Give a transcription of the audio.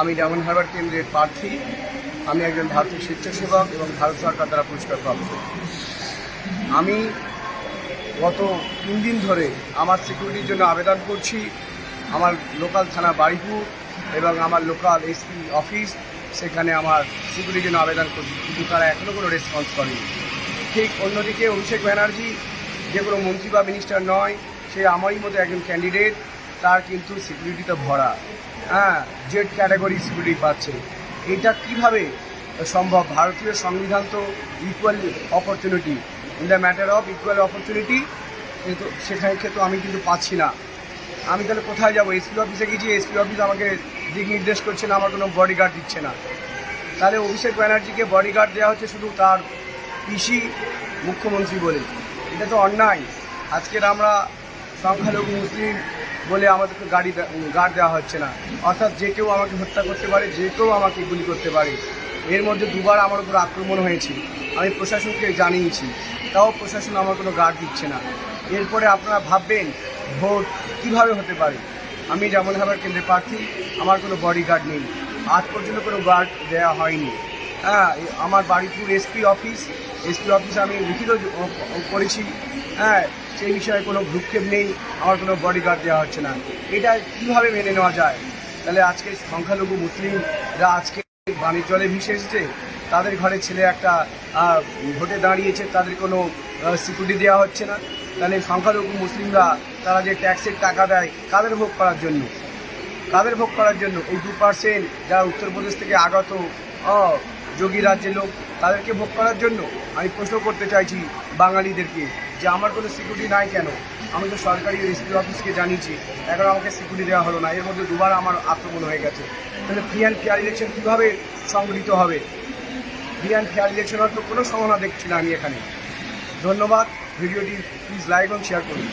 আমি ডায়মন্ড হারবার কেন্দ্রের প্রার্থী। আমি একজন ভারতীয় স্বেচ্ছাসেবক এবং ভারত সরকার দ্বারা পুরস্কার প্রাপ্ত। আমি গত তিন দিন ধরে আমার সিকিউরিটির জন্য আবেদন করছি। আমার লোকাল থানা বাড়িপুর এবং আমার লোকাল এসপি অফিস সেখানে আমার সিকিউরিটির জন্য আবেদন করছি, কিন্তু তারা এখনও কোনো রেসপন্স করেনি। ঠিক অন্যদিকে অভিষেক ব্যানার্জি, যে কোনো মন্ত্রী বা মিনিস্টার নয়, সে আমারই মতো একজন ক্যান্ডিডেট তার কিন্তু সিকিউরিটিতে ভরা। হ্যাঁ জেড ক্যাটাগরি সিকিউরিটি পাচ্ছে। এটা কীভাবে সম্ভব? ভারতীয় সংবিধান তো equal opportunity in the matter of equal opportunity কিন্তু সেখানে কিন্তু আমি কিন্তু পাচ্ছি না। আমি তাহলে কোথায় যাব? এসপি অফিসে গেছি এসপি অফিস আমাকে দিক নির্দেশ করছে না, আমার কোনো বডিগার্ড দিচ্ছে না। তাহলে অভিষেক ব্যানার্জিকে বডিগার্ড দেওয়া হচ্ছে শুধু তার পিসি মুখ্যমন্ত্রী বলে। এটা তো অন্যায়। আজকের আমরা সংখ্যালঘু মুসলিম বলে আমাদেরকে গাড়ি গার্ড দেওয়া হচ্ছে না। অর্থাৎ যে কেউ আমাকে হত্যা করতে পারে, যে কেউ আমাকে গুলি করতে পারে। এর মধ্যে দুবার আমার উপর আক্রমণ হয়েছে। আমি প্রশাসনকে জানিয়েছি। তাও প্রশাসন আমার কোনো গার্ড দিচ্ছে না। এরপরে আপনারা ভাববেন, ভোট কীভাবে হতে পারে? আমি যেমন হাবার কেন্দ্রে প্রার্থী, আমার কোনো বডিগার্ড নেই। আজ পর্যন্ত কোনো গার্ড দেওয়া হয়নি। হ্যাঁ আমার বাড়িপুর এসপি অফিস এসপি অফিসে আমি লিখিত করেছি। হ্যাঁ সেই বিষয়ে কোনো ভ্রুক্ষেপ নেই, আমার কোনো বডিগার্ড দেওয়া হচ্ছে না। এটা কীভাবে মেনে নেওয়া যায়? তাহলে আজকে সংখ্যালঘু মুসলিমরা আজকে বাণিজ্য জলে ভেসে এসেছে, তাদের ঘরে ছেলে একটা ভোটে দাঁড়িয়েছে, তাদের কোনো সিকিউরিটি দেওয়া হচ্ছে না। তাহলে সংখ্যালঘু মুসলিমরা, তারা যে ট্যাক্সের টাকা দেয়, কাদের ভোগ করার জন্য? কাদের ভোগ করার জন্য? এই দু পার্সেন্ট যারা উত্তরপ্রদেশ থেকে আগত যোগী রাজ্যের লোক তাদেরকে ভোগ করার জন্য আমি প্রশ্ন করতে চাইছি বাঙালিদেরকে যে আমার কোনো সিকিউরিটি নাই কেন? আমি তো সরকারি এসপি অফিসকে জানিয়েছি, এখন আমাকে সিকিউরিটি দেওয়া হলো না। এর মধ্যে দুবার আমার আক্রমণ হয়ে গেছে। তাহলে ফ্রি অ্যান্ড ফেয়ার ইলেকশন কীভাবে সংগঠিত হবে? ফ্রি অ্যান্ড ফেয়ার ইলেকশনের তো কোনো সম্ভাবনা দেখছি না আমি এখানে। ধন্যবাদ। ভিডিওটি প্লিজ লাইক এবং শেয়ার করুন।